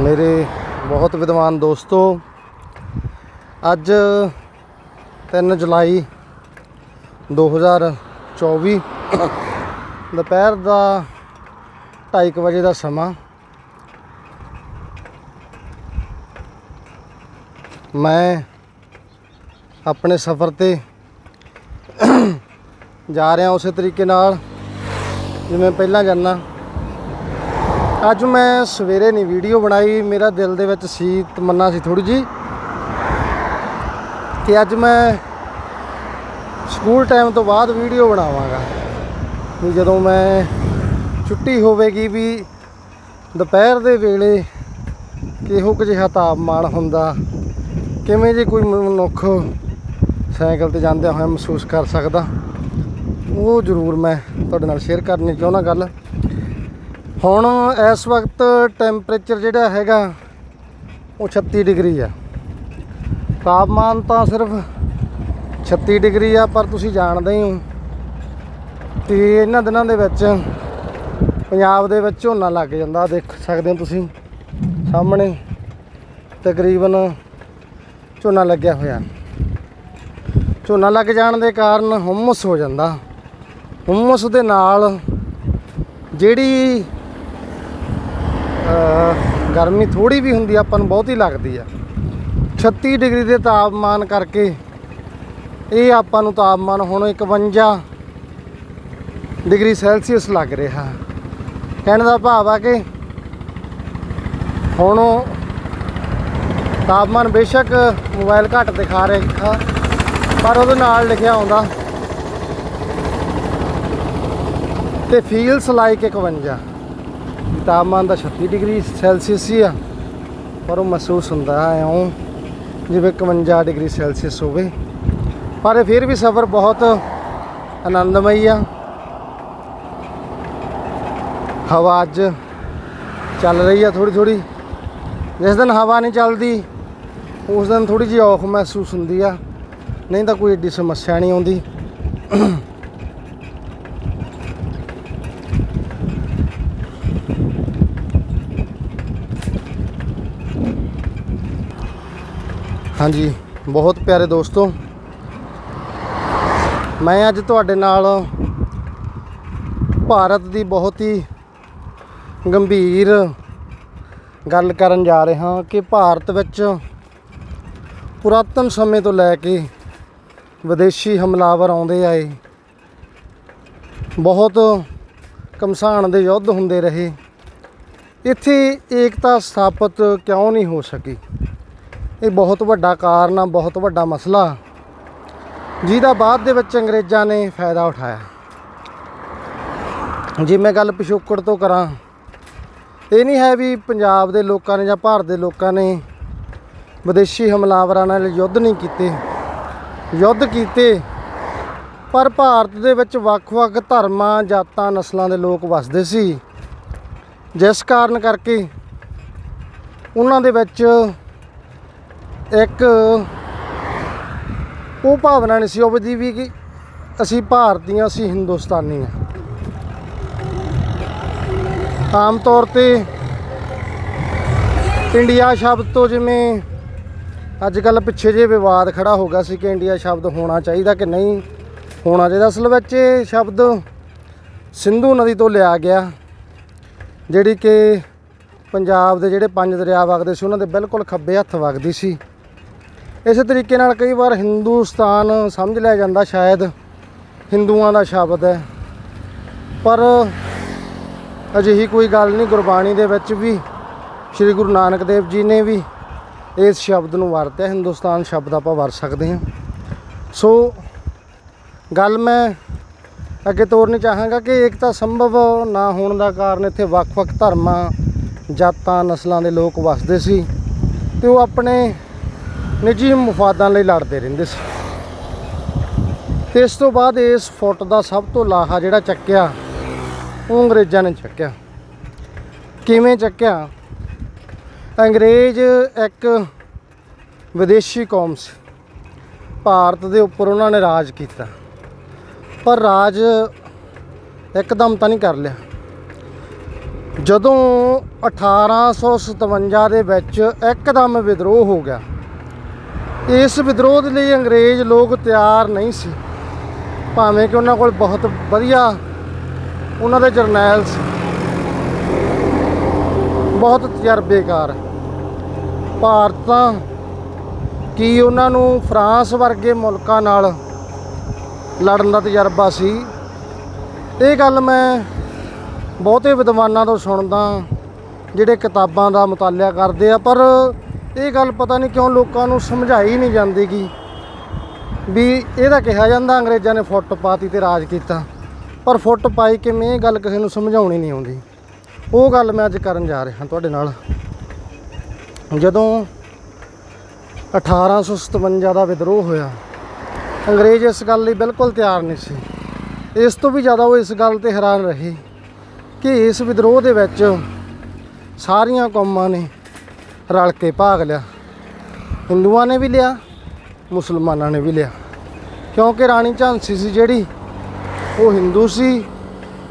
ਮੇਰੇ ਬਹੁਤ ਵਿਦਵਾਨ ਦੋਸਤੋ, ਅੱਜ 3 ਜੁਲਾਈ 2024 ਦੁਪਹਿਰ ਦਾ 2:30 ਵਜੇ ਦਾ ਸਮਾਂ ਮੈਂ ਆਪਣੇ ਸਫ਼ਰ ਤੇ ਜਾ ਰਿਹਾ ਉਸੇ ਤਰੀਕੇ ਨਾਲ ਜਿਵੇਂ ਪਹਿਲਾਂ ਜਾਂਦਾ ਅੱਜ ਮੈਂ ਸਵੇਰੇ ਨਹੀਂ ਵੀਡੀਓ ਬਣਾਈ, ਮੇਰਾ ਦਿਲ ਦੇ ਵਿੱਚ ਸੀ, ਤਮੰਨਾ ਸੀ ਥੋੜੀ ਜੀ ਕਿ ਅੱਜ ਮੈਂ ਸਕੂਲ ਟਾਈਮ ਤੋਂ ਬਾਅਦ ਵੀਡੀਓ ਬਣਾਵਾਂਗਾ। ਵੀ ਜਦੋਂ ਮੈਂ ਛੁੱਟੀ ਹੋਵੇਗੀ ਵੀ ਦੁਪਹਿਰ ਦੇ ਵੇਲੇ ਕਿਹੋ ਕੁ ਜਿਹਾ ਤਾਪਮਾਨ ਹੁੰਦਾ, ਕਿਵੇਂ ਜੇ ਕੋਈ ਮਨੁੱਖ ਸਾਈਕਲ ਤੇ ਜਾਂਦਿਆਂ ਹੋਇਆ ਮਹਿਸੂਸ ਕਰ ਸਕਦਾ, ਉਹ ਜ਼ਰੂਰ ਮੈਂ ਤੁਹਾਡੇ ਨਾਲ ਸ਼ੇਅਰ ਕਰਨੀ ਚਾਹੁੰਦਾ ਗੱਲ। ਹੁਣ ਇਸ ਵਕਤ ਟੈਂਪਰੇਚਰ ਜਿਹੜਾ ਹੈਗਾ ਉਹ 36 ਡਿਗਰੀ ਆ। ਤਾਪਮਾਨ ਤਾਂ ਸਿਰਫ 36 ਡਿਗਰੀ ਆ, ਪਰ ਤੁਸੀਂ ਜਾਣਦੇ ਹੀ ਹੋ ਕਿ ਇਹਨਾਂ ਦਿਨਾਂ ਦੇ ਵਿੱਚ ਪੰਜਾਬ ਦੇ ਵਿੱਚ ਝੋਨਾ ਲੱਗ ਜਾਂਦਾ ਦੇਖ ਸਕਦੇ ਹੋ ਤੁਸੀਂ ਸਾਹਮਣੇ। ਤਕਰੀਬਨ ਝੋਨਾ ਲੱਗਿਆ ਹੋਇਆ। ਝੋਨਾ ਲੱਗ ਜਾਣ ਦੇ ਕਾਰਨ ਹੁਮਸ ਹੋ ਜਾਂਦਾ। ਹੁਮਸ ਦੇ ਨਾਲ ਜਿਹੜੀ ਗਰਮੀ ਥੋੜੀ ਵੀ ਹੁੰਦੀ ਆਪਾਂ ਨੂੰ ਬਹੁਤੀ ਲੱਗਦੀ ਆ। 36 ਡਿਗਰੀ ਦੇ ਤਾਪਮਾਨ ਕਰਕੇ ਇਹ ਆਪਾਂ ਨੂੰ ਤਾਪਮਾਨ ਹੁਣ 51 ਡਿਗਰੀ ਸੈਲਸੀਅਸ ਲੱਗ ਰਿਹਾ। ਕਹਿਣ ਦਾ ਭਾਵ ਆ ਕਿ ਹੁਣ ਤਾਪਮਾਨ ਬੇਸ਼ੱਕ ਮੋਬਾਈਲ ਘੱਟ ਦਿਖਾ ਰਿਹਾ, ਪਰ ਉਹਦੇ ਨਾਲ ਲਿਖਿਆ ਆਉਂਦਾ ਤੇ ਫੀਲਸ ਲਾਈਕ 51 ਤਾਪਮਾਨ ਤਾਂ 36 ਡਿਗਰੀ ਸੈਲਸੀਅਸ ਹੀ ਆ, ਪਰ ਉਹ ਮਹਿਸੂਸ ਹੁੰਦਾ ਹੈ ਉਹ ਜਿਵੇਂ 51 ਡਿਗਰੀ ਸੈਲਸੀਅਸ ਹੋਵੇ। ਪਰ ਫਿਰ ਵੀ ਸਫ਼ਰ ਬਹੁਤ ਆਨੰਦਮਈ ਆ। ਹਵਾ ਅੱਜ ਚੱਲ ਰਹੀ ਆ ਥੋੜੀ ਥੋੜੀ ਜਿਸ ਦਿਨ ਹਵਾ ਨਹੀਂ ਚੱਲਦੀ, ਉਸ ਦਿਨ ਥੋੜੀ ਜਿਹੀ ਔਖ ਮਹਿਸੂਸ ਹੁੰਦੀ ਆ। ਨਹੀਂ ਤਾਂ ਕੋਈ ਏਡੀ ਸਮੱਸਿਆ ਨਹੀਂ ਆਉਂਦੀ। ਹਾਂਜੀ, ਬਹੁਤ ਪਿਆਰੇ ਦੋਸਤੋ। ਮੈਂ ਅੱਜ ਤੁਹਾਡੇ ਨਾਲ ਭਾਰਤ ਦੀ ਬਹੁਤ ਹੀ ਗੰਭੀਰ ਗੱਲ ਕਰਨ ਜਾ ਰਹੇ ਹਾਂ ਕਿ ਭਾਰਤ ਵਿੱਚ ਪੁਰਾਤਨ ਸਮੇਂ ਤੋਂ ਲੈ ਕੇ ਵਿਦੇਸ਼ੀ ਹਮਲਾਵਰ ਆਉਂਦੇ ਆਏ ਬਹੁਤ ਕਮਸਾਨ ਦੇ ਯੁੱਧ ਹੁੰਦੇ ਰਹੇ। ਇੱਥੇ ਏਕਤਾ ਸਥਾਪਿਤ ਕਿਉਂ ਨਹੀਂ ਹੋ ਸਕੀ? ਇਹ ਬਹੁਤ ਵੱਡਾ ਕਾਰਨ ਆ, ਬਹੁਤ ਵੱਡਾ ਮਸਲਾ। ਜਿਹਦਾ ਬਾਅਦ ਦੇ ਵਿੱਚ ਅੰਗਰੇਜ਼ਾਂ ਨੇ ਫਾਇਦਾ ਉਠਾਇਆ। ਜੇ ਮੈਂ ਗੱਲ ਪਿਛੋਕੜ ਤੋਂ ਕਰਾਂ, ਇਹ ਨਹੀਂ ਹੈ ਵੀ ਪੰਜਾਬ ਦੇ ਲੋਕਾਂ ਨੇ ਜਾਂ ਭਾਰਤ ਦੇ ਲੋਕਾਂ ਨੇ ਵਿਦੇਸ਼ੀ ਹਮਲਾਵਰਾਂ ਨਾਲ ਯੁੱਧ ਨਹੀਂ ਕੀਤੇ। ਯੁੱਧ ਕੀਤੇ, ਪਰ ਭਾਰਤ ਦੇ ਵਿੱਚ ਵੱਖ-ਵੱਖ ਧਰਮਾਂ, ਜਾਤਾਂ, ਨਸਲਾਂ ਦੇ ਲੋਕ ਵੱਸਦੇ ਸੀ। ਜਿਸ ਕਾਰਨ ਕਰਕੇ ਉਹਨਾਂ ਦੇ ਵਿੱਚ ਇੱਕ ਉਹ ਭਾਵਨਾ ਨਹੀਂ ਸੀ ਉਪਜੀ ਵੀ ਕਿ ਅਸੀਂ ਭਾਰਤੀਆਂ ਅਸੀਂ ਹਿੰਦੁਸਤਾਨੀ ਹਾਂ ਆਮ ਤੌਰ ਤੇ ਇੰਡੀਆ ਸ਼ਬਦ ਤੋਂ ਜਿਵੇਂ ਅੱਜ ਕੱਲ ਪਿੱਛੇ ਜੇ ਵਿਵਾਦ ਖੜਾ ਹੋ ਗਿਆ ਸੀ ਕਿ ਇੰਡੀਆ ਸ਼ਬਦ ਹੋਣਾ ਚਾਹੀਦਾ ਕਿ ਨਹੀਂ ਹੋਣਾ ਚਾਹੀਦਾ। ਅਸਲ ਵਿੱਚ ਇਹ ਸ਼ਬਦ ਸਿੰਧੂ ਨਦੀ ਤੋਂ ਲਿਆ ਗਿਆ, ਜਿਹੜੀ ਕਿ ਪੰਜਾਬ ਦੇ ਜਿਹੜੇ ਪੰਜ ਦਰਿਆ ਵਗਦੇ ਸੀ, ਉਹਨਾਂ ਦੇ ਬਿਲਕੁਲ ਖੱਬੇ ਹੱਥ ਵਗਦੀ ਸੀ। ਇਸੇ ਤਰੀਕੇ ਨਾਲ ਕਈ ਵਾਰ ਹਿੰਦੁਸਤਾਨ ਸਮਝ ਲਿਆ ਜਾਂਦਾ ਸ਼ਾਇਦ ਹਿੰਦੂਆਂ ਦਾ ਸ਼ਬਦ ਹੈ। ਪਰ ਅਜਿਹੀ ਕੋਈ ਗੱਲ ਨਹੀਂ, ਗੁਰਬਾਣੀ ਦੇ ਵਿੱਚ ਵੀ, ਸ੍ਰੀ ਗੁਰੂ ਨਾਨਕ ਦੇਵ ਜੀ ਨੇ ਵੀ ਇਸ ਸ਼ਬਦ ਨੂੰ ਵਰਤਿਆ। ਹਿੰਦੁਸਤਾਨ ਸ਼ਬਦ ਆਪਾਂ ਵਰਤ ਸਕਦੇ ਹਾਂ। ਸੋ ਗੱਲ ਮੈਂ ਅੱਗੇ ਤੋਰਨੀ ਚਾਹਾਂਗਾ ਕਿ ਏਕਤਾ ਸੰਭਵ ਨਾ ਹੋਣ ਦਾ ਕਾਰਨ ਇੱਥੇ ਵੱਖ-ਵੱਖ ਧਰਮਾਂ, ਜਾਤਾਂ, ਨਸਲਾਂ ਦੇ ਲੋਕ ਵਸਦੇ ਸੀ ਤੇ ਉਹ ਆਪਣੇ ਨਿੱਜੀ ਮਫਾਦਾਂ ਲਈ ਲੜਦੇ ਰਹਿੰਦੇ ਸੀ। ਤੇ ਇਸ ਤੋਂ ਬਾਅਦ ਇਸ ਫੁੱਟ ਦਾ ਸਭ ਤੋਂ ਲਾਹਾ ਜਿਹੜਾ ਚੱਕਿਆ, ਉਹ ਅੰਗਰੇਜ਼ਾਂ ਨੇ ਚੱਕਿਆ। ਕਿਵੇਂ ਚੱਕਿਆ? ਅੰਗਰੇਜ਼ ਇੱਕ ਵਿਦੇਸ਼ੀ ਕੌਮ ਸੀ। ਭਾਰਤ ਦੇ ਉੱਪਰ ਉਹਨਾਂ ਨੇ ਰਾਜ ਕੀਤਾ। ਪਰ ਰਾਜ ਇੱਕਦਮ ਤਾਂ ਨਹੀਂ ਕਰ ਲਿਆ। ਜਦੋਂ 1857 ਦੇ ਵਿੱਚ ਇੱਕਦਮ ਵਿਦਰੋਹ ਹੋ ਗਿਆ ਇਸ ਵਿਦਰੋਹ ਦੇ ਲਈ ਅੰਗਰੇਜ਼ ਲੋਕ ਤਿਆਰ ਨਹੀਂ ਸੀ। ਭਾਵੇਂ ਕਿ ਉਹਨਾਂ ਕੋਲ ਬਹੁਤ ਵਧੀਆ ਉਹਨਾਂ ਦੇ ਜਰਨੈਲ ਸੀ। ਬਹੁਤ ਤਜਰਬੇਕਾਰ। ਭਾਰਤ ਤਾਂ ਕੀ ਉਹਨਾਂ ਨੂੰ ਫਰਾਂਸ ਵਰਗੇ ਮੁਲਕਾਂ ਨਾਲ ਲੜਨ ਦਾ ਤਜਰਬਾ ਸੀ? ਇਹ ਗੱਲ ਮੈਂ ਬਹੁਤੇ ਵਿਦਵਾਨਾਂ ਤੋਂ ਸੁਣਦਾ, ਜਿਹੜੇ ਕਿਤਾਬਾਂ ਦਾ ਮਤਾਲਿਆ ਕਰਦੇ ਆ, ਪਰ ਇਹ ਗੱਲ ਪਤਾ ਨਹੀਂ ਕਿਉਂ ਲੋਕਾਂ ਨੂੰ ਸਮਝਾਈ ਨਹੀਂ ਜਾਂਦੀ ਗੀ ਵੀ ਇਹਦਾ ਕਿਹਾ ਜਾਂਦਾ ਅੰਗਰੇਜ਼ਾਂ ਨੇ ਫੁੱਟ ਪਾਤੀ ਤੇ ਰਾਜ ਕੀਤਾ। ਪਰ ਫੁੱਟ ਪਾਈ ਕਿਵੇਂ ਇਹ ਗੱਲ ਕਿਸੇ ਨੂੰ ਸਮਝਾਉਣੀ ਨਹੀਂ ਆਉਂਦੀ। ਉਹ ਗੱਲ ਮੈਂ ਅੱਜ ਕਰਨ ਜਾ ਰਿਹਾ ਤੁਹਾਡੇ ਨਾਲ। ਜਦੋਂ 1857 ਦਾ ਵਿਦਰੋਹ ਹੋਇਆ, ਅੰਗਰੇਜ਼ ਇਸ ਗੱਲ ਲਈ ਬਿਲਕੁਲ ਤਿਆਰ ਨਹੀਂ ਸੀ। ਇਸ ਤੋਂ ਵੀ ਜ਼ਿਆਦਾ ਉਹ ਇਸ ਗੱਲ ਤੇ ਹੈਰਾਨ ਰਹੇ ਕਿ ਇਸ ਵਿਦਰੋਹ ਦੇ ਵਿੱਚ ਸਾਰੀਆਂ ਕੌਮਾਂ ਨੇ ਰਲ ਕੇ ਭਾਗ ਲਿਆ। ਹਿੰਦੂਆਂ ਨੇ ਵੀ ਲਿਆ, ਮੁਸਲਮਾਨਾਂ ਨੇ ਵੀ ਲਿਆ। ਕਿਉਂਕਿ ਰਾਣੀ ਝਾਂਸੀ ਸੀ ਜਿਹੜੀ, ਉਹ ਹਿੰਦੂ ਸੀ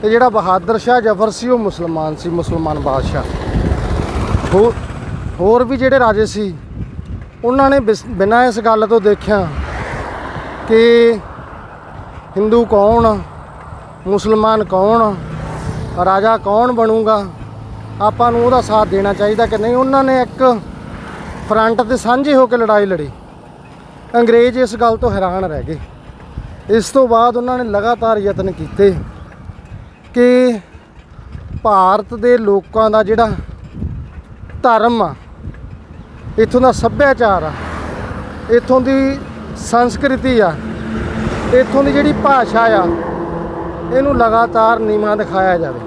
ਤੇ ਜਿਹੜਾ ਬਹਾਦਰ ਸ਼ਾਹ ਜ਼ਫਰ ਸੀ, ਉਹ ਮੁਸਲਮਾਨ ਸੀ, ਮੁਸਲਮਾਨ ਬਾਦਸ਼ਾਹ। ਹੋ- ਹੋਰ ਵੀ ਜਿਹੜੇ ਰਾਜੇ ਸੀ, ਉਹਨਾਂ ਨੇ ਬਿਸ- ਬਿਨਾਂ ਇਸ ਗੱਲ ਤੋਂ ਦੇਖਿਆ ਕਿ ਹਿੰਦੂ ਕੌਣ, ਮੁਸਲਮਾਨ ਕੌਣ, ਰਾਜਾ ਕੌਣ ਬਣੂਗਾ। ਆਪਾਂ ਨੂੰ ਉਹਦਾ ਸਾਥ ਦੇਣਾ ਚਾਹੀਦਾ ਕਿ ਨਹੀਂ? ਉਹਨਾਂ ਨੇ ਇੱਕ ਫਰੰਟ ਤੇ ਸਾਂਝੇ ਹੋ ਕੇ ਲੜਾਈ ਲੜੀ। ਅੰਗਰੇਜ਼ ਇਸ ਗੱਲ ਤੋਂ ਹੈਰਾਨ ਰਹਿ ਗਏ। ਇਸ ਤੋਂ ਬਾਅਦ ਉਹਨਾਂ ਨੇ ਲਗਾਤਾਰ ਯਤਨ ਕੀਤੇ ਕਿ ਭਾਰਤ ਦੇ ਲੋਕਾਂ ਦਾ ਜਿਹੜਾ ਧਰਮ ਆ, ਇੱਥੋਂ ਦਾ ਸੱਭਿਆਚਾਰ ਆ, ਇੱਥੋਂ ਦੀ ਸੰਸਕ੍ਰਿਤੀ ਆ, ਇੱਥੋਂ ਦੀ ਜਿਹੜੀ ਭਾਸ਼ਾ ਆ, ਇਹਨੂੰ ਲਗਾਤਾਰ ਨੀਵਾਂ ਦਿਖਾਇਆ ਜਾਵੇ।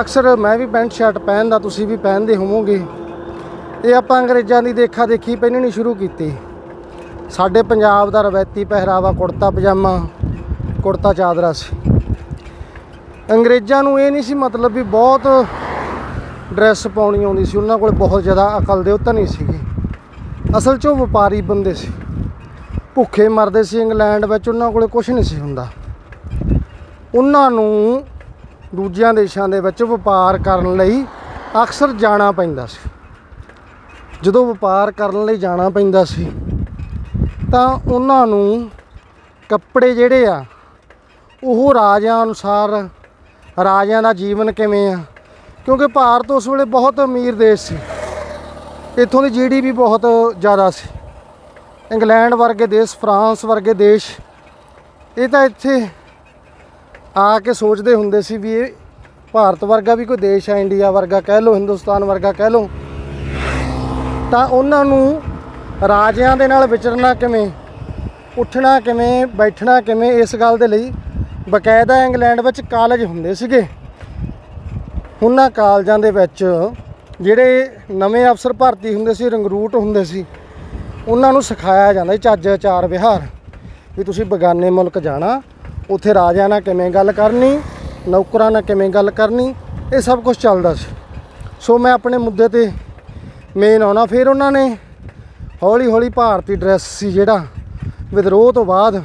ਅਕਸਰ ਮੈਂ ਵੀ ਪੈਂਟ ਸ਼ਰਟ ਪਹਿਨਦਾ, ਤੁਸੀਂ ਵੀ ਪਹਿਨਦੇ ਹੋਵੋਗੇ। ਇਹ ਆਪਾਂ ਅੰਗਰੇਜ਼ਾਂ ਦੀ ਦੇਖਾ ਦੇਖੀ ਪਹਿਨਣੀ ਸ਼ੁਰੂ ਕੀਤੀ। ਸਾਡੇ ਪੰਜਾਬ ਦਾ ਰਵਾਇਤੀ ਪਹਿਰਾਵਾ ਕੁੜਤਾ, ਪਜਾਮਾ, ਕੁੜਤਾ ਚਾਦਰਾ ਸੀ। ਅੰਗਰੇਜ਼ਾਂ ਨੂੰ ਇਹ ਨਹੀਂ ਸੀ ਮਤਲਬ ਵੀ ਬਹੁਤ ਡਰੈਸ ਪਾਉਣੀ ਆਉਂਦੀ ਸੀ, ਉਹਨਾਂ ਕੋਲ ਬਹੁਤ ਜ਼ਿਆਦਾ ਅਕਲ ਦੇ ਉੱਤੇ ਨਹੀਂ ਸੀਗੀ। ਅਸਲ 'ਚ ਉਹ ਵਪਾਰੀ ਬੰਦੇ ਸੀ। ਭੁੱਖੇ ਮਰਦੇ ਸੀ ਇੰਗਲੈਂਡ ਵਿੱਚ, ਉਹਨਾਂ ਕੋਲੇ ਕੁਝ ਨਹੀਂ ਸੀ ਹੁੰਦਾ। ਉਹਨਾਂ ਨੂੰ ਦੂਜਿਆਂ ਦੇਸ਼ਾਂ ਦੇ ਵਿੱਚ ਵਪਾਰ ਕਰਨ ਲਈ ਅਕਸਰ ਜਾਣਾ ਪੈਂਦਾ ਸੀ। ਜਦੋਂ ਵਪਾਰ ਕਰਨ ਲਈ ਜਾਣਾ ਪੈਂਦਾ ਸੀ, ਤਾਂ ਉਹਨਾਂ ਨੂੰ ਕੱਪੜੇ ਜਿਹੜੇ ਆ, ਉਹ ਰਾਜਿਆਂ ਅਨੁਸਾਰ ਰਾਜਿਆਂ ਦਾ ਜੀਵਨ ਕਿਵੇਂ ਆ? ਕਿਉਂਕਿ ਭਾਰਤ ਉਸ ਵੇਲੇ ਬਹੁਤ ਅਮੀਰ ਦੇਸ਼ ਸੀ। ਇੱਥੋਂ ਦੀ ਜੀਡੀਪੀ ਬਹੁਤ ਜ਼ਿਆਦਾ ਸੀ। ਇੰਗਲੈਂਡ ਵਰਗੇ ਦੇਸ਼, ਫਰਾਂਸ ਵਰਗੇ ਦੇਸ਼, ਇਹ ਤਾਂ ਇੱਥੇ ਆ ਕੇ ਸੋਚਦੇ ਹੁੰਦੇ ਸੀ ਵੀ ਇਹ ਭਾਰਤ ਵਰਗਾ ਵੀ ਕੋਈ ਦੇਸ਼ ਹੈ, ਇੰਡੀਆ ਵਰਗਾ ਕਹਿ ਲਓ, ਹਿੰਦੁਸਤਾਨ ਵਰਗਾ ਕਹਿ ਲਓ। ਤਾਂ ਉਹਨਾਂ ਨੂੰ ਰਾਜਿਆਂ ਦੇ ਨਾਲ ਵਿਚਰਨਾ ਕਿਵੇਂ, ਉੱਠਣਾ ਕਿਵੇਂ, ਬੈਠਣਾ ਕਿਵੇਂ, ਇਸ ਗੱਲ ਦੇ ਲਈ ਬਕਾਇਦਾ ਇੰਗਲੈਂਡ ਵਿੱਚ ਕਾਲਜ ਹੁੰਦੇ ਸੀਗੇ। ਉਹਨਾਂ ਕਾਲਜਾਂ ਦੇ ਵਿੱਚ ਜਿਹੜੇ ਨਵੇਂ ਅਫਸਰ ਭਰਤੀ ਹੁੰਦੇ ਸੀ, ਰੰਗਰੂਟ ਹੁੰਦੇ ਸੀ, ਉਹਨਾਂ ਨੂੰ ਸਿਖਾਇਆ ਜਾਂਦਾ ਚੱਜ ਆਚਾਰ ਵਿਹਾਰ, ਵੀ ਤੁਸੀਂ ਬਗਾਨੇ ਮੁਲਕ ਜਾਣਾ ਉੱਥੇ ਰਾਜਿਆਂ ਨਾਲ ਕਿਵੇਂ ਗੱਲ ਕਰਨੀ, ਨੌਕਰਾਂ ਨਾਲ ਕਿਵੇਂ ਗੱਲ ਕਰਨੀ, ਇਹ ਸਭ ਕੁਝ ਚੱਲਦਾ ਸੀ। ਸੋ ਮੈਂ ਆਪਣੇ ਮੁੱਦੇ ਤੇ ਮੇਨ ਆਉਣਾ ਫਿਰ ਉਹਨਾਂ ਨੇ। ਹੌਲੀ ਹੌਲੀ ਭਾਰਤੀ ਡਰੈਸ ਸੀ ਜਿਹੜਾ ਵਿਦਰੋਹ ਤੋਂ ਬਾਅਦ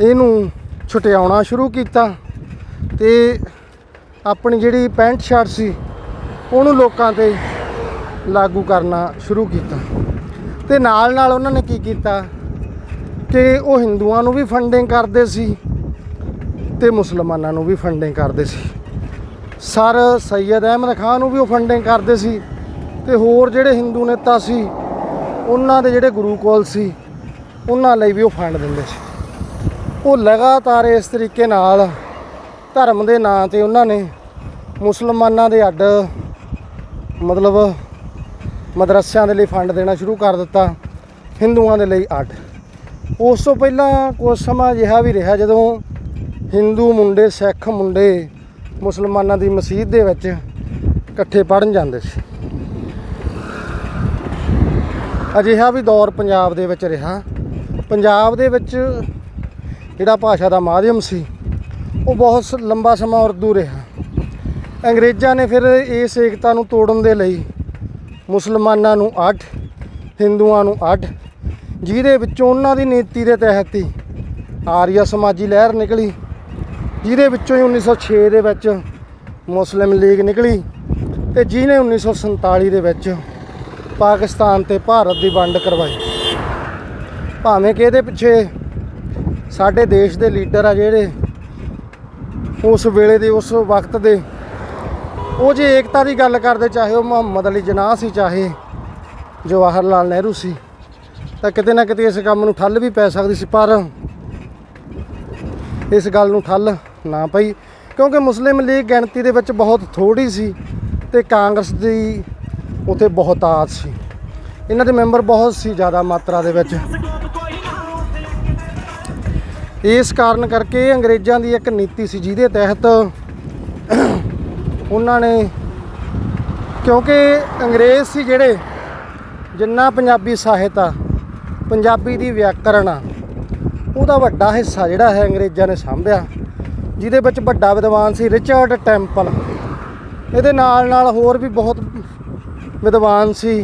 ਇਹਨੂੰ ਛੁਟਿਆਉਣਾ ਸ਼ੁਰੂ ਕੀਤਾ ਤੇ ਆਪਣੀ ਜਿਹੜੀ ਪੈਂਟ ਸ਼ਰਟ ਸੀ, ਉਹਨੂੰ ਲੋਕਾਂ ਤੇ ਲਾਗੂ ਕਰਨਾ ਸ਼ੁਰੂ ਕੀਤਾ। ਤੇ ਨਾਲ ਨਾਲ ਉਹਨਾਂ ਨੇ ਕੀ ਕੀਤਾ? ਕਿ ਉਹ ਹਿੰਦੂਆਂ ਨੂੰ ਵੀ ਫੰਡਿੰਗ ਕਰਦੇ ਸੀ ਤੇ ਮੁਸਲਮਾਨਾਂ ਨੂੰ ਵੀ ਫੰਡਿੰਗ ਕਰਦੇ ਸੀ। ਸਰ ਸੈਯਦ ਅਹਿਮਦ ਖਾਨ ਨੂੰ ਵੀ ਉਹ ਫੰਡਿੰਗ ਕਰਦੇ ਸੀ ਤੇ ਹੋਰ ਜਿਹੜੇ ਹਿੰਦੂ ਨੇਤਾ ਸੀ, ਉਹਨਾਂ ਦੇ ਜਿਹੜੇ ਗੁਰੂ ਕੋਲ ਸੀ, ਉਹਨਾਂ ਲਈ ਵੀ ਉਹ ਫੰਡ ਦਿੰਦੇ ਸੀ। ਉਹ ਲਗਾਤਾਰ ਇਸ ਤਰੀਕੇ ਨਾਲ ਧਰਮ ਦੇ ਨਾਂ ਤੇ ਉਹਨਾਂ ਨੇ ਮੁਸਲਮਾਨਾਂ ਦੇ ਅੱਡ ਮਤਲਬ ਮਦਰਸਿਆਂ ਦੇ ਲਈ ਫੰਡ ਦੇਣਾ ਸ਼ੁਰੂ ਕਰ ਦਿੱਤਾ, ਹਿੰਦੂਆਂ ਦੇ ਲਈ ਅੱਡ। ਉਸ ਤੋਂ ਪਹਿਲਾਂ ਕੁਝ ਸਮਾਂ ਅਜਿਹਾ ਵੀ ਰਿਹਾ ਜਦੋਂ ਹਿੰਦੂ ਮੁੰਡੇ, ਸਿੱਖ ਮੁੰਡੇ ਮੁਸਲਮਾਨਾਂ ਦੀ ਮਸਜਿਦ ਦੇ ਵਿੱਚ ਇਕੱਠੇ ਪੜਨ ਜਾਂਦੇ ਸੀ। ਅਜਿਹਾ ਵੀ ਦੌਰ ਪੰਜਾਬ ਦੇ ਵਿੱਚ ਰਿਹਾ। ਪੰਜਾਬ ਦੇ ਵਿੱਚ ਜਿਹੜਾ ਭਾਸ਼ਾ ਦਾ ਮਾਧਿਅਮ ਸੀ, ਉਹ ਬਹੁਤ ਸ- ਲੰਬਾ ਸਮਾਂ ਉਰਦੂ ਰਿਹਾ। ਅੰਗਰੇਜ਼ਾਂ ਨੇ ਫਿਰ ਇਸ ਏਕਤਾ ਨੂੰ ਤੋੜਨ ਦੇ ਲਈ ਮੁਸਲਮਾਨਾਂ ਨੂੰ ਅੱਡ ਹਿੰਦੂਆਂ ਨੂੰ ਅੱਡ ਜਿਹਦੇ ਵਿੱਚੋਂ ਉਹਨਾਂ ਦੀ ਨੀਤੀ ਦੇ ਤਹਿਤ ਹੀ ਆਰੀਆ ਸਮਾਜੀ ਲਹਿਰ ਨਿਕਲੀ, ਜਿਹਦੇ ਵਿੱਚੋਂ ਹੀ 1906 ਦੇ ਵਿੱਚ ਮੁਸਲਿਮ ਲੀਗ ਨਿਕਲੀ ਤੇ ਜਿਹਨੇ 1947 ਦੇ ਵਿੱਚ ਪਾਕਿਸਤਾਨ ਤੇ ਭਾਰਤ ਦੀ ਵੰਡ ਕਰਵਾਈ। ਭਾਵੇਂ ਕਿ ਇਹਦੇ ਪਿੱਛੇ ਸਾਡੇ ਦੇਸ਼ ਦੇ ਲੀਡਰ ਆ ਜਿਹੜੇ ਉਸ ਵੇਲੇ ਦੇ, ਉਸ ਵਕਤ ਦੇ, ਉਹ ਜੇ ਏਕਤਾ ਦੀ ਗੱਲ ਕਰਦੇ, ਚਾਹੇ ਉਹ ਮੁਹੰਮਦ ਅਲੀ ਜਨਾਹ ਸੀ, ਚਾਹੇ ਜਵਾਹਰ ਲਾਲ ਨਹਿਰੂ ਸੀ ਤਾਂ ਕਿਤੇ ਨਾ ਕਿਤੇ ਇਸ ਕੰਮ ਨੂੰ ਠੱਲ ਵੀ ਪੈ ਸਕਦੀ ਸੀ, ਪਰ ਇਸ ਗੱਲ ਨੂੰ ਠੱਲ ਨਾ ਪਈ, ਕਿਉਂਕਿ ਮੁਸਲਿਮ ਲੀਗ ਗਿਣਤੀ ਦੇ ਵਿੱਚ ਬਹੁਤ ਥੋੜੀ ਸੀ ਤੇ ਕਾਂਗਰਸ ਦੀ ਉਥੇ ਬਹੁਤਾਤ ਸੀ। ਇਹਨਾਂ ਦੇ ਮੈਂਬਰ ਬਹੁਤ ਸੀ ਜ਼ਿਆਦਾ ਮਾਤਰਾ ਦੇ ਵਿੱਚ। ਇਸ ਕਾਰਨ ਕਰਕੇ ਅੰਗਰੇਜ਼ਾਂ ਦੀ ਇੱਕ ਨੀਤੀ ਸੀ ਜਿਹਦੇ ਤਹਿਤ ਉਹਨਾਂ ਨੇ, ਕਿਉਂਕਿ ਅੰਗਰੇਜ਼ ਸੀ ਜਿਹੜੇ, ਜਿੰਨਾ ਪੰਜਾਬੀ ਸਾਹਿਤ ਆ ਪੰਜਾਬੀ ਦੀ ਵਿਆਕਰਣ ਆ, ਉਹਦਾ ਵੱਡਾ ਹਿੱਸਾ ਜਿਹੜਾ ਹੈ ਅੰਗਰੇਜ਼ਾਂ ਨੇ ਸਾਂਭਿਆ, ਜਿਹਦੇ ਵਿੱਚ ਵੱਡਾ ਵਿਦਵਾਨ ਸੀ ਰਿਚਰਡ ਟੈਂਪਲ। ਇਹਦੇ ਨਾਲ ਨਾਲ ਹੋਰ ਵੀ ਬਹੁਤ ਵਿਦਵਾਨ ਸੀ।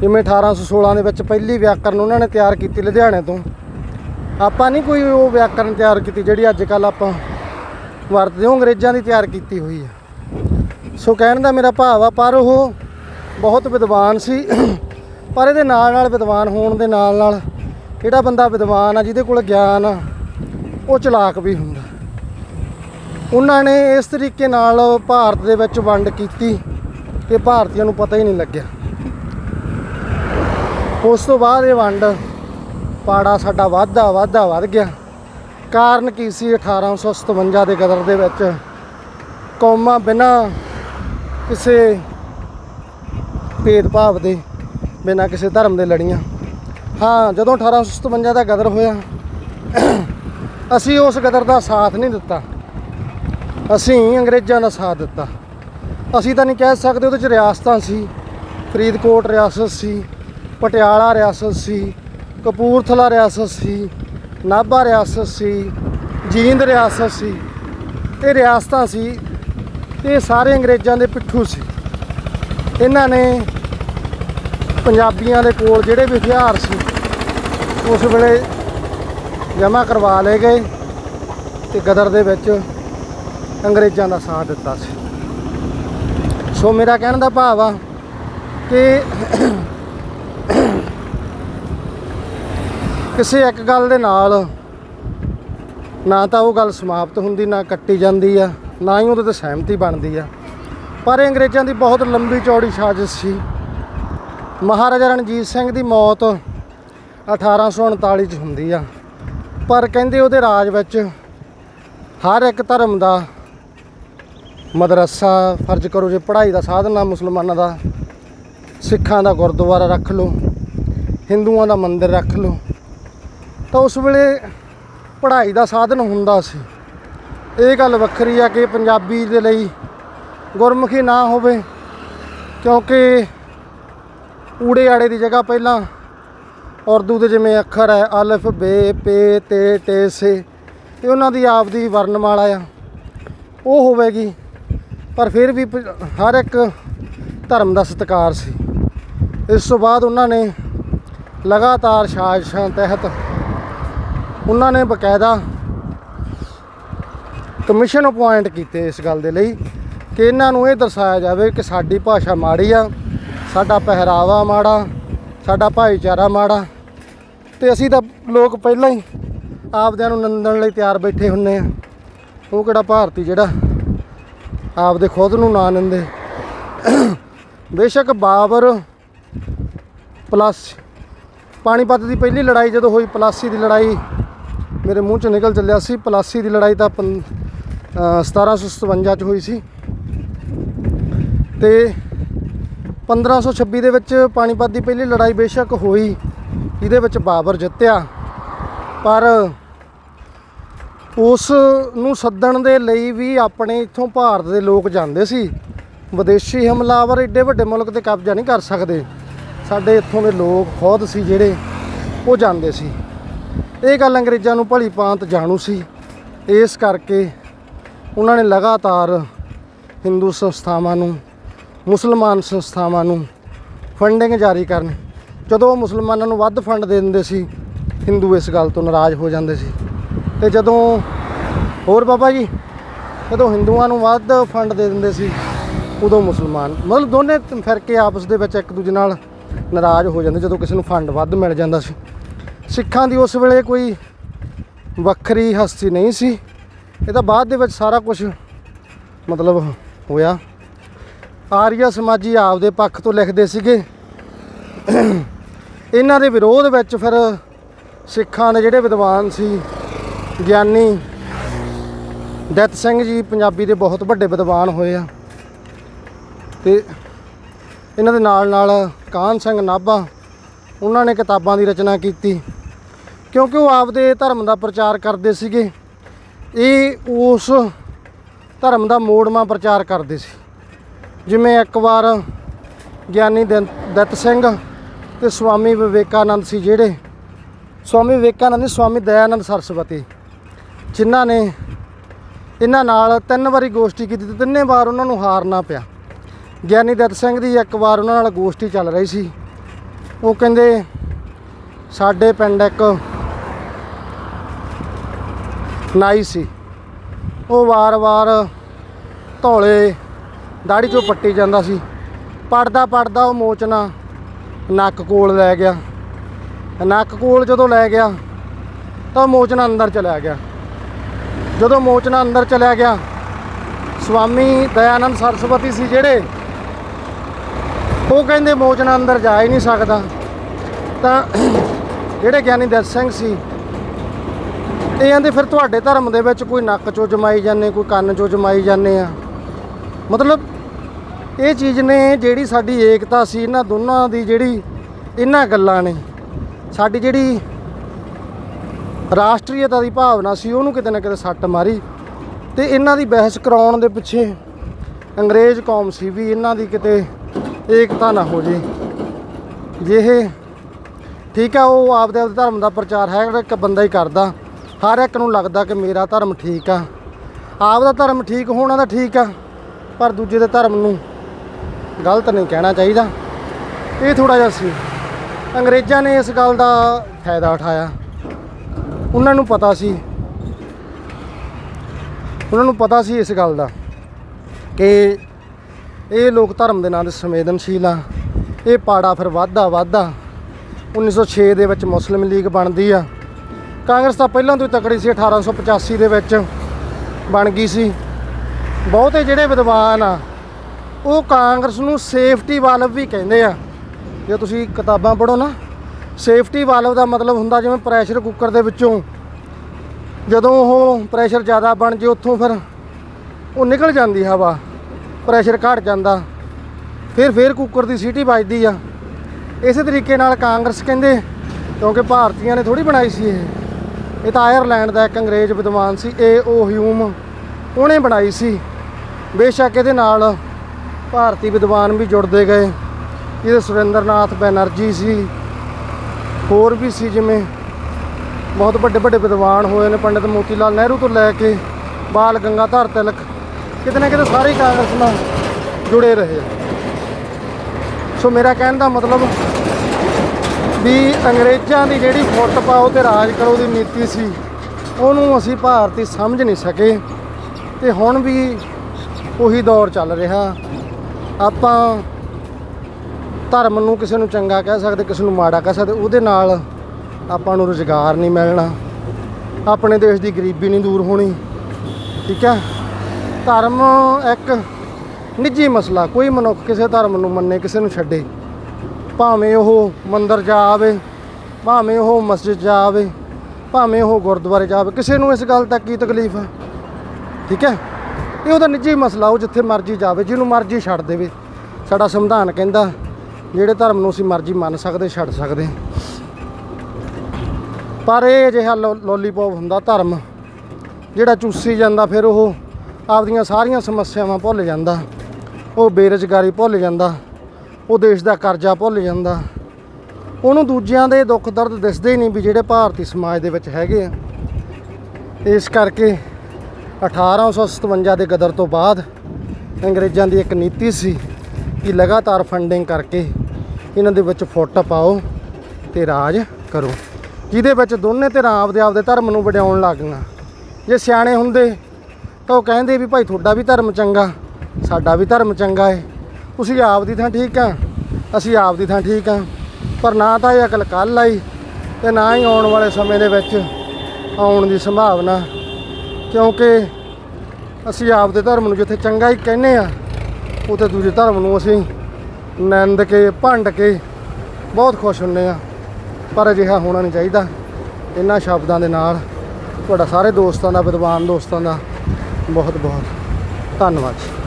ਜਿਵੇਂ 1816 ਦੇ ਵਿੱਚ ਪਹਿਲੀ ਵਿਆਕਰਨ ਉਹਨਾਂ ਨੇ ਤਿਆਰ ਕੀਤੀ ਲੁਧਿਆਣੇ ਤੋਂ। ਆਪਾਂ ਨਹੀਂ ਕੋਈ ਉਹ ਵਿਆਕਰਨ ਤਿਆਰ ਕੀਤੀ ਜਿਹੜੀ ਅੱਜ ਕੱਲ ਆਪਾਂ ਵਰਤਦੇ ਹਾਂ ਅੰਗਰੇਜ਼ਾਂ ਦੀ ਤਿਆਰ ਕੀਤੀ ਹੋਈ ਹੈ ਸੋ ਕਹਿਣ ਦਾ ਮੇਰਾ ਭਾਵ ਆ, ਪਰ ਉਹ ਬਹੁਤ ਵਿਦਵਾਨ ਸੀ। ਪਰ ਇਹਦੇ ਨਾਲ ਨਾਲ ਵਿਦਵਾਨ ਹੋਣ ਦੇ ਨਾਲ ਨਾਲ ਜਿਹੜਾ ਬੰਦਾ ਵਿਦਵਾਨ ਆ, ਜਿਹਦੇ ਕੋਲ ਗਿਆਨ ਆ, ਉਹ ਚਲਾਕ ਵੀ ਹੁੰਦਾ। ਉਹਨਾਂ ਨੇ ਇਸ ਤਰੀਕੇ ਨਾਲ ਭਾਰਤ ਦੇ ਵਿੱਚ ਵੰਡ ਕੀਤੀ ਕਿ ਭਾਰਤੀਆਂ ਨੂੰ ਪਤਾ ਹੀ ਨਹੀਂ ਲੱਗਿਆ। ਉਸ ਤੋਂ ਬਾਅਦ ਇਹ ਵੰਡ ਪਾੜਾ ਸਾਡਾ ਵਾਧਾ ਵਾਧਾ ਵੱਧ ਗਿਆ। ਕਾਰਨ ਕੀ ਸੀ 1857 ਦੇ ਗਦਰ ਦੇ ਵਿੱਚ? ਕੌਮਾਂ ਬਿਨਾਂ ਕਿਸੇ ਭੇਦਭਾਵ ਦੇ ਬਿਨਾਂ ਕਿਸੇ ਧਰਮ ਦੇ ਲੜੀਆਂ। ਹਾਂ, ਜਦੋਂ 1857 ਦਾ ਗਦਰ ਹੋਇਆ, ਅਸੀਂ ਉਸ ਗਦਰ ਦਾ ਸਾਥ ਨਹੀਂ ਦਿੱਤਾ। ਅਸੀਂ ਅੰਗਰੇਜ਼ਾਂ ਦਾ ਸਾਥ ਦਿੱਤਾ। ਅਸੀਂ ਤਾਂ ਨਹੀਂ ਕਹਿ ਸਕਦੇ ਉਹਦੇ ਚ ਰਿਆਸਤਾਂ ਸੀ। ਫਰੀਦਕੋਟ ਰਿਆਸਤ ਸੀ, ਪਟਿਆਲਾ ਰਿਆਸਤ ਸੀ, ਕਪੂਰਥਲਾ ਰਿਆਸਤ ਸੀ, ਨਾਭਾ ਰਿਆਸਤ ਸੀ, ਜੀਂਦ ਰਿਆਸਤ ਸੀ। ਇਹ ਰਿਆਸਤਾਂ ਸੀ, ਇਹ ਸਾਰੇ ਅੰਗਰੇਜ਼ਾਂ ਦੇ ਪਿੱਠੂ ਸੀ। ਇਹਨਾਂ ਨੇ ਪੰਜਾਬੀਆਂ ਦੇ ਕੋਲ ਜਿਹੜੇ ਵੀ ਹਥਿਆਰ ਸੀ, ਉਸ ਵੇਲੇ ਜਮ੍ਹਾਂ ਕਰਵਾ ਲਏ ਗਏ ਤੇ ਗਦਰ ਦੇ ਵਿੱਚ ਅੰਗਰੇਜ਼ਾਂ ਦਾ ਸਾਥ ਦਿੱਤਾ ਸੀ। ਸੋ ਮੇਰਾ ਕਹਿਣ ਦਾ ਭਾਵ ਆ ਕਿ ਕਿਸੇ ਇੱਕ ਗੱਲ ਦੇ ਨਾਲ ਨਾ ਤਾਂ ਉਹ ਗੱਲ ਸਮਾਪਤ ਹੁੰਦੀ, ਨਾ ਕੱਟੀ ਜਾਂਦੀ ਆ, ਨਾ ਹੀ ਉਹਦੇ ਤੇ ਸਹਿਮਤੀ ਬਣਦੀ ਆ। ਪਰ ਇਹ ਅੰਗਰੇਜ਼ਾਂ ਦੀ ਬਹੁਤ ਲੰਬੀ ਚੌੜੀ ਸਾਜ਼ਿਸ਼ ਸੀ। ਮਹਾਰਾਜਾ ਰਣਜੀਤ ਸਿੰਘ ਦੀ ਮੌਤ 1839 ਚ ਹੁੰਦੀ ਆ। ਪਰ ਕਹਿੰਦੇ ਉਹਦੇ ਰਾਜ ਵਿੱਚ ਹਰ ਇੱਕ ਧਰਮ ਦਾ ਮਦਰਸਾ ਫਰਜ਼ ਕਰੋ ਜੇ ਪੜ੍ਹਾਈ ਦਾ ਸਾਧਨ ਆ ਮੁਸਲਮਾਨਾਂ ਦਾ, ਸਿੱਖਾਂ ਦਾ ਗੁਰਦੁਆਰਾ ਰੱਖ ਲਓ, ਹਿੰਦੂਆਂ ਦਾ ਮੰਦਿਰ ਰੱਖ ਲਓ, ਤਾਂ ਉਸ ਵੇਲੇ ਪੜ੍ਹਾਈ ਦਾ ਸਾਧਨ ਹੁੰਦਾ ਸੀ। ਇਹ ਗੱਲ ਵੱਖਰੀ ਆ ਕਿ ਪੰਜਾਬੀ ਦੇ ਲਈ ਗੁਰਮੁਖੀ ਨਾ ਹੋਵੇ, ਕਿਉਂਕਿ ਊੜੇ ਆੜੇ ਦੀ ਜਗ੍ਹਾ ਪਹਿਲਾਂ। ਉਰਦੂ ਦੇ ਜਿਵੇਂ ਅੱਖਰ ਹੈ, ਅਲਫ, ਬੇ, ਪੇ, ਤੇ ਟੇ ਸੇ ਇਹ ਉਹਨਾਂ ਦੀ ਆਪਦੀ ਵਰਣਮਾਲਾ ਆ। ਉਹ ਹੋਵੇਗੀ, ਪਰ ਫਿਰ ਵੀ ਹਰ ਇੱਕ ਧਰਮ ਦਾ ਸਤਿਕਾਰ ਸੀ। ਇਸ ਤੋਂ ਬਾਅਦ ਉਹਨਾਂ ਨੇ ਲਗਾਤਾਰ ਸਾਜ਼ਿਸ਼ਾਂ ਤਹਿਤ ਉਹਨਾਂ ਨੇ ਬਕਾਇਦਾ ਕਮਿਸ਼ਨ ਅਪਾਇੰਟ ਕੀਤੇ ਇਸ ਗੱਲ ਦੇ ਲਈ ਕਿ ਇਹਨਾਂ ਨੂੰ ਇਹ ਦਰਸਾਇਆ ਜਾਵੇ ਕਿ ਸਾਡੀ ਭਾਸ਼ਾ ਮਾੜੀ ਆ ਸਾਡਾ ਪਹਿਰਾਵਾ ਮਾੜਾ, ਸਾਡਾ ਭਾਈਚਾਰਾ ਮਾੜਾ ਤੇ ਅਸੀਂ ਤਾਂ ਲੋਕ ਪਹਿਲਾਂ ਹੀ ਆਪਦਿਆਂ ਨੂੰ ਨੰਦਣ ਲਈ ਤਿਆਰ ਬੈਠੇ ਹੁੰਨੇ ਆ ਉਹ ਕਿਹੜਾ ਭਾਰਤੀ ਜਿਹੜਾ ਆਪਦੇ ਖੁਦ ਨੂੰ ਨਾ ਨਿੰਦੇ। ਬੇਸ਼ੱਕ ਬਾਬਰ ਪਲੱਸ ਪਾਣੀਪਤ ਦੀ ਪਹਿਲੀ ਲੜਾਈ ਜਦੋਂ ਹੋਈ, ਪਲਾਸੀ ਦੀ ਲੜਾਈ ਮੇਰੇ ਮੂੰਹ ਚ ਨਿਕਲ ਚੱਲਿਆ ਸੀ। ਪਲਾਸੀ ਦੀ ਲੜਾਈ ਤਾਂ ਪੰ- ਅਹ 1757 ਚ ਹੋਈ ਸੀ। ਤੇ 1526 ਦੇ ਵਿੱਚ ਪਾਣੀਪਤ ਦੀ ਪਹਿਲੀ ਲੜਾਈ ਬੇਸ਼ੱਕ ਹੋਈ। ਜਿਹਦੇ ਵਿੱਚ ਬਾਬਰ ਜਿੱਤਿਆ। ਪਰ ਉਸ ਨੂੰ ਸੱਦਣ ਦੇ ਲਈ ਵੀ ਆਪਣੇ ਇੱਥੋਂ ਭਾਰਤ ਦੇ ਲੋਕ ਜਾਂਦੇ ਸੀ। ਵਿਦੇਸ਼ੀ ਹਮਲਾਵਰ ਏਡੇ ਵੱਡੇ ਮੁਲਕ ਤੇ ਕਬਜ਼ਾ ਨਹੀਂ ਕਰ ਸਕਦੇ। ਸਾਡੇ ਇੱਥੋਂ ਦੇ ਲੋਕ ਖੁਦ ਸੀ ਜਿਹੜੇ ਉਹ ਜਾਂਦੇ ਸੀ। ਇਹ ਗੱਲ ਅੰਗਰੇਜ਼ਾਂ ਨੂੰ ਭਲੀ ਭਾਂਤ ਜਾਣੂ ਸੀ। ਇਸ ਕਰਕੇ ਉਹਨਾਂ ਨੇ ਲਗਾਤਾਰ ਹਿੰਦੂ ਸੰਸਥਾਵਾਂ ਨੂੰ ਮੁਸਲਮਾਨ ਸੰਸਥਾਵਾਂ ਨੂੰ ਫੰਡਿੰਗ ਜਾਰੀ ਕਰਨ। ਜਦੋਂ ਉਹ ਮੁਸਲਮਾਨਾਂ ਨੂੰ ਵੱਧ ਫੰਡ ਦੇ ਦਿੰਦੇ ਸੀ, ਹਿੰਦੂ ਇਸ ਗੱਲ ਤੋਂ ਨਾਰਾਜ਼ ਹੋ ਜਾਂਦੇ ਸੀ। ਤੇ ਜਦੋਂ, ਹੋਰ ਬਾਬਾ ਜੀ, ਜਦੋਂ ਹਿੰਦੂਆਂ ਨੂੰ ਵੱਧ ਫੰਡ ਦੇ ਦਿੰਦੇ ਸੀ, ਉਦੋਂ ਮੁਸਲਮਾਨ, ਮਤਲਬ ਦੋਨੇ ਫਿਰ ਕੇ ਆਪਸ ਦੇ ਵਿੱਚ ਇੱਕ ਦੂਜੇ ਨਾਲ ਨਾਰਾਜ਼ ਹੋ ਜਾਂਦੇ, ਜਦੋਂ ਕਿਸੇ ਨੂੰ ਫੰਡ ਵੱਧ ਮਿਲ ਜਾਂਦਾ ਸੀ। ਸਿੱਖਾਂ ਦੀ ਉਸ ਵੇਲੇ ਕੋਈ ਵੱਖਰੀ ਹਸਤੀ ਨਹੀਂ ਸੀ। ਇਹ ਤਾਂ ਬਾਅਦ ਦੇ ਵਿੱਚ ਸਾਰਾ ਕੁਝ ਮਤਲਬ ਹੋਇਆ। ਆਰੀਆ ਸਮਾਜੀ ਆਪਦੇ ਪੱਖ ਤੋਂ ਲਿਖਦੇ ਸੀਗੇ। ਇਹਨਾਂ ਦੇ ਵਿਰੋਧ ਵਿੱਚ ਫਿਰ ਸਿੱਖਾਂ ਦੇ ਜਿਹੜੇ ਵਿਦਵਾਨ ਸੀ, ਗਿਆਨੀ ਦਤ ਸਿੰਘ ਜੀ ਪੰਜਾਬੀ ਦੇ ਬਹੁਤ ਵੱਡੇ ਵਿਦਵਾਨ ਹੋਏ ਆ। ਤੇ ਇਹਨਾਂ ਦੇ ਨਾਲ ਨਾਲ ਕਾਨ ਸਿੰਘ ਨਾਭਾ, ਉਹਨਾਂ ਨੇ ਕਿਤਾਬਾਂ ਦੀ ਰਚਨਾ ਕੀਤੀ। ਕਿਉਂਕਿ ਉਹ ਆਪਦੇ ਧਰਮ ਦਾ ਪ੍ਰਚਾਰ ਕਰਦੇ ਸੀਗੇ, ਇਹ ਉਸ ਧਰਮ ਦਾ ਮੋੜਵਾਂ ਪ੍ਰਚਾਰ ਕਰਦੇ ਸੀ। ਜਿਵੇਂ ਇੱਕ ਵਾਰ ਗਿਆਨੀ ਦਨ- ਦੱਤ ਸਿੰਘ ਤੇ ਸਵਾਮੀ ਵਿਵੇਕਾਨੰਦ ਸੀ ਜਿਹੜੇ। ਸਵਾਮੀ ਵਿਵੇਕਾਨੰਦ ਨਹੀਂ ਸਵਾਮੀ ਦਇਆਨੰਦ ਸਰਸਵਤੀ, ਜਿਨ੍ਹਾਂ ਨੇ ਇਹਨਾਂ ਨਾਲ ਤਿੰਨ ਵਾਰੀ ਗੋਸ਼ਟੀ ਕੀਤੀ ਤੇ ਤਿੰਨੇ ਵਾਰ ਉਹਨਾਂ ਨੂੰ ਹਾਰਨਾ ਪਿਆ। ਗਿਆਨੀ ਦੱਤ ਸਿੰਘ ਦੀ ਇੱਕ ਵਾਰ ਉਹਨਾਂ ਨਾਲ ਗੋਸ਼ਟੀ ਚੱਲ ਰਹੀ ਸੀ। ਉਹ ਕਹਿੰਦੇ, ਸਾਡੇ ਪਿੰਡ ਇੱਕ ਨਾਈ ਸੀ। ਉਹ ਵਾਰ-ਵਾਰ ਧੌਲੇ ਦਾੜੀ ਚੋਂ ਪੱਟੀ ਜਾਂਦਾ ਸੀ। ਪੜਦਾ ਪੜਦਾ ਉਹ ਮੋਚਨਾ ਨੱਕ ਕੋਲ ਲੈ ਗਿਆ। ਨੱਕ ਕੋਲ ਜਦੋਂ ਲੈ ਗਿਆ, ਤਾਂ ਉਹ ਮੋਚਨਾ ਅੰਦਰ ਚਲਾ ਗਿਆ। ਜਦੋਂ ਮੋਚਨਾ ਅੰਦਰ ਚਲਿਆ ਗਿਆ, ਸਵਾਮੀ ਦਇਆਨੰਦ ਸਰਸਵਤੀ ਸੀ ਜਿਹੜੇ, ਉਹ ਕਹਿੰਦੇ ਮੋਚਨਾ ਅੰਦਰ ਜਾ ਹੀ ਨਹੀਂ ਸਕਦਾ। ਤਾਂ ਜਿਹੜੇ ਗਿਆਨੀ ਦਤ ਸਿੰਘ ਸੀ, ਇਹ ਕਹਿੰਦੇ ਫਿਰ ਤੁਹਾਡੇ ਧਰਮ ਦੇ ਵਿੱਚ ਕੋਈ ਨੱਕ ਚੋਂ ਜਮਾਈ ਜਾਂਦੇ, ਕੋਈ ਕੰਨ ਚੋਂ ਜਮਾਈ ਜਾਂਦੇ ਆ। ਮਤਲਬ ਇਹ ਚੀਜ਼ ਨੇ ਜਿਹੜੀ ਸਾਡੀ ਏਕਤਾ ਸੀ, ਇਹਨਾਂ ਦੋਨਾਂ ਦੀ ਜਿਹੜੀ ਇਹਨਾਂ ਗੱਲਾਂ ਨੇ। ਸਾਡੀ ਜਿਹੜੀ ਰਾਸ਼ਟਰੀਅਤਾ ਦੀ ਭਾਵਨਾ ਸੀ, ਉਹਨੂੰ ਕਿਤੇ ਨਾ ਕਿਤੇ ਸੱਟ ਮਾਰੀ ਤੇ ਇਹਨਾਂ ਦੀ ਬਹਿਸ ਕਰਾਉਣ ਦੇ ਪਿੱਛੇ ਅੰਗਰੇਜ਼ ਕੌਮ ਸੀ ਵੀ ਇਹਨਾਂ ਦੀ ਕਿਤੇ ਏਕਤਾ ਨਾ ਹੋ ਜੇ। ਜੇ ਠੀਕ ਆ, ਉਹ ਆਪਦੇ ਆਪਦੇ ਧਰਮ ਦਾ ਪ੍ਰਚਾਰ ਹੈ, ਜਿਹੜਾ ਇੱਕ ਬੰਦਾ ਹੀ ਕਰਦਾ। ਹਰ ਇੱਕ ਨੂੰ ਲੱਗਦਾ ਕਿ ਮੇਰਾ ਧਰਮ ਠੀਕ ਆ। ਆਪਦਾ ਧਰਮ ਠੀਕ ਹੋਣਾ ਤਾਂ ਠੀਕ ਆ, ਪਰ ਦੂਜੇ ਦੇ ਧਰਮ ਨੂੰ ਗਲਤ ਨਹੀਂ ਕਹਿਣਾ ਚਾਹੀਦਾ। ਇਹ ਥੋੜਾ ਜਿਹਾ ਸੀ। ਅੰਗਰੇਜ਼ਾਂ ਨੇ ਇਸ ਗੱਲ ਦਾ ਫਾਇਦਾ ਉਠਾਇਆ। ਉਹਨਾਂ ਨੂੰ ਪਤਾ ਸੀ। ਉਹਨਾਂ ਨੂੰ ਪਤਾ ਸੀ ਇਸ ਗੱਲ ਦਾ ਕਿ ਇਹ ਲੋਕ ਧਰਮ ਦੇ ਨਾਂ ਤੇ ਸੰਵੇਦਨਸ਼ੀਲ ਆ। ਇਹ ਪਾੜਾ ਫਿਰ ਵਾਧਾ ਵਾਧਾ 1906 ਦੇ ਵਿੱਚ ਮੁਸਲਿਮ ਲੀਗ ਬਣਦੀ ਆ। ਕਾਂਗਰਸ ਤਾਂ ਪਹਿਲਾਂ ਤੋਂ ਹੀ ਤਕੜੀ ਸੀ 1885 ਦੇ ਵਿੱਚ ਬਣ ਗਈ ਸੀ। ਬਹੁਤੇ ਜਿਹੜੇ ਵਿਦਵਾਨ ਆ ਉਹ ਕਾਂਗਰਸ ਨੂੰ ਸੇਫਟੀ ਵਾਲਵ ਵੀ ਕਹਿੰਦੇ ਆ। ਜੇ ਤੁਸੀਂ ਕਿਤਾਬਾਂ ਪੜ੍ਹੋ ਨਾ ਸੇਫਟੀ ਵਾਲਵ ਦਾ ਮਤਲਬ ਹੁੰਦਾ ਜਿਵੇਂ ਪ੍ਰੈਸ਼ਰ ਕੁੱਕਰ ਦੇ ਵਿੱਚੋਂ। ਜਦੋਂ ਉਹ ਪ੍ਰੈਸ਼ਰ ਜ਼ਿਆਦਾ ਬਣ ਜੇ ਉੱਥੋਂ ਫਿਰ ਉਹ ਨਿਕਲ ਜਾਂਦੀ ਹਵਾ ਪ੍ਰੈਸ਼ਰ ਘਟ ਜਾਂਦਾ। ਫਿਰ ਫਿਰ ਕੁੱਕਰ ਦੀ ਸੀਟੀ ਵੱਜਦੀ ਆ। ਇਸੇ ਤਰੀਕੇ ਨਾਲ ਕਾਂਗਰਸ ਕਹਿੰਦੇ, ਕਿਉਂਕਿ ਭਾਰਤੀਆਂ ਨੇ ਥੋੜੀ ਬਣਾਈ ਸੀ ਇਹ। ਇਹ ਤਾਂ ਆਇਰਲੈਂਡ ਦਾ ਇੱਕ ਅੰਗਰੇਜ਼ ਵਿਦਵਾਨ ਸੀ ਏ ਓ ਹਿਊਮ ਉਹਨੇ ਬਣਾਈ ਸੀ। ਬੇਸ਼ੱਕ ਇਹਦੇ ਨਾਲ ਭਾਰਤੀ ਵਿਦਵਾਨ ਵੀ ਜੁੜਦੇ ਗਏ। ਇਹਦੇ ਸੁਰਿੰਦਰਨਾਥ ਬੈਨਰਜੀ ਸੀ। ਹੋਰ ਵੀ ਸੀ ਜਿਵੇਂ ਬਹੁਤ ਵੱਡੇ ਵੱਡੇ ਵਿਦਵਾਨ ਹੋਏ ਨੇ ਪੰਡਿਤ ਮੋਤੀ ਲਾਲ ਨਹਿਰੂ ਤੋਂ ਲੈ ਕੇ ਬਾਲ ਗੰਗਾਧਰ ਤਿਲਕ। ਕਿਤੇ ਨਾ ਕਿਤੇ ਸਾਰੇ ਕਾਂਗਰਸ ਨਾਲ ਜੁੜੇ ਰਹੇ ਸੋ ਮੇਰਾ ਕਹਿਣ ਦਾ ਮਤਲਬ ਵੀ ਅੰਗਰੇਜ਼ਾਂ ਦੀ ਜਿਹੜੀ ਫੁੱਟ ਪਾਓ ਤੇ ਰਾਜ ਕਰੋ ਦੀ ਨੀਤੀ ਸੀ, ਉਹਨੂੰ ਅਸੀਂ ਭਾਰਤੀ ਸਮਝ ਨਹੀਂ ਸਕੇ। ਤੇ ਹੁਣ ਵੀ ਉਹੀ ਦੌਰ ਚੱਲ ਰਿਹਾ। ਆਪਾਂ ਧਰਮ ਨੂੰ ਕਿਸੇ ਨੂੰ ਚੰਗਾ ਕਹਿ ਸਕਦੇ, ਕਿਸੇ ਨੂੰ ਮਾੜਾ ਕਹਿ ਸਕਦੇ, ਉਹਦੇ ਨਾਲ ਆਪਾਂ ਨੂੰ ਰੁਜ਼ਗਾਰ ਨਹੀਂ ਮਿਲਣਾ। ਆਪਣੇ ਦੇਸ਼ ਦੀ ਗਰੀਬੀ ਨਹੀਂ ਦੂਰ ਹੋਣੀ, ਠੀਕ ਹੈ? ਧਰਮ ਇੱਕ ਨਿੱਜੀ ਮਸਲਾ, ਕੋਈ ਮਨੁੱਖ ਕਿਸੇ ਧਰਮ ਨੂੰ ਮੰਨੇ, ਕਿਸੇ ਨੂੰ ਛੱਡੇ। ਭਾਵੇਂ ਉਹ ਮੰਦਰ ਜਾ ਆਵੇ, ਭਾਵੇਂ ਉਹ ਮਸਜਿਦ ਜਾ ਆਵੇ, ਭਾਵੇਂ ਉਹ ਗੁਰਦੁਆਰੇ ਜਾ ਆਵੇ, ਕਿਸੇ ਨੂੰ ਇਸ ਗੱਲ ਤੱਕ ਕੀ ਤਕਲੀਫ ਹੈ? ਠੀਕ ਹੈ? ਇਹ ਉਹਦਾ ਨਿੱਜੀ ਮਸਲਾ, ਉਹ ਜਿੱਥੇ ਮਰਜ਼ੀ ਜਾਵੇ, ਜਿਹਨੂੰ ਮਰਜ਼ੀ ਛੱਡ ਦੇਵੇ। ਸਾਡਾ ਸੰਵਿਧਾਨ ਕਹਿੰਦਾ, ਜਿਹੜੇ ਧਰਮ ਨੂੰ ਅਸੀਂ ਮਰਜ਼ੀ ਮੰਨ ਸਕਦੇ, ਛੱਡ ਸਕਦੇ। ਪਰ ਇਹ ਅਜਿਹਾ ਲੋ- ਲੋਲੀਪੌਪ ਹੁੰਦਾ ਧਰਮ, ਜਿਹੜਾ ਚੂਸੀ ਜਾਂਦਾ, ਫਿਰ ਉਹ ਆਪਦੀਆਂ ਸਾਰੀਆਂ ਸਮੱਸਿਆਵਾਂ ਭੁੱਲ ਜਾਂਦਾ। ਉਹ ਬੇਰੁਜ਼ਗਾਰੀ ਭੁੱਲ ਜਾਂਦਾ, ਉਹ ਦੇਸ਼ ਦਾ ਕਰਜ਼ਾ ਭੁੱਲ ਜਾਂਦਾ। ਉਹਨੂੰ ਦੂਜਿਆਂ ਦੇ ਦੁੱਖ ਦਰਦ ਦਿਸਦੇ ਹੀ ਨਹੀਂ ਵੀ ਜਿਹੜੇ ਭਾਰਤੀ ਸਮਾਜ ਦੇ ਵਿੱਚ ਹੈਗੇ ਆ। ਇਸ ਕਰਕੇ 1857 ਦੇ ਗਦਰ ਤੋਂ ਬਾਅਦ ਅੰਗਰੇਜ਼ਾਂ ਦੀ ਇੱਕ ਨੀਤੀ ਸੀ ਕਿ ਲਗਾਤਾਰ ਫੰਡਿੰਗ ਕਰਕੇ ਇਹਨਾਂ ਦੇ ਵਿੱਚ ਫੁੱਟ ਪਾਓ ਤੇ ਰਾਜ ਕਰੋ, ਜਿਹਦੇ ਵਿੱਚ ਦੋਨੇ ਧਿਰਾਂ ਆਪਦੇ ਆਪਦੇ ਧਰਮ ਨੂੰ ਵਡਿਆਉਣ ਲੱਗ ਗਈਆਂ ਜੇ ਸਿਆਣੇ ਹੁੰਦੇ ਤਾਂ ਉਹ ਕਹਿੰਦੇ ਵੀ ਭਾਈ ਤੁਹਾਡਾ ਵੀ ਧਰਮ ਚੰਗਾ, ਸਾਡਾ ਵੀ ਧਰਮ ਚੰਗਾ ਏ। ਤੁਸੀਂ ਆਪ ਦੀ ਥਾਂ ਠੀਕ ਆ, ਅਸੀਂ ਆਪ ਦੀ ਥਾਂ ਠੀਕ ਆ, ਪਰ ਨਾ ਤਾਂ ਇਹ ਅਕਲ ਕੱਲ੍ਹ ਆਈ ਤੇ ਨਾ ਹੀ ਆਉਣ ਵਾਲੇ ਸਮੇਂ ਦੇ ਵਿੱਚ ਆਉਣ ਦੀ ਸੰਭਾਵਨਾ ਕਿਉਂਕਿ ਅਸੀਂ ਆਪਦੇ ਧਰਮ ਨੂੰ ਜਿੱਥੇ ਚੰਗਾ ਹੀ ਕਹਿੰਦੇ ਆ ਉੱਥੇ ਦੂਜੇ ਧਰਮ ਨੂੰ ਅਸੀਂ ਨਿੰਦ ਕੇ, ਭੰਡ ਕੇ ਬਹੁਤ ਖੁਸ਼ ਹੁੰਨੇ ਆ ਪਰ ਅਜਿਹਾ ਹੋਣਾ ਨਹੀਂ ਚਾਹੀਦਾ। ਇਹਨਾਂ ਸ਼ਬਦਾਂ ਦੇ ਨਾਲ ਤੁਹਾਡਾ ਸਾਰੇ ਦੋਸਤਾਂ ਦਾ, ਵਿਦਵਾਨ ਦੋਸਤਾਂ ਦਾ ਬਹੁਤ ਬਹੁਤ ਧੰਨਵਾਦ। ਜੀ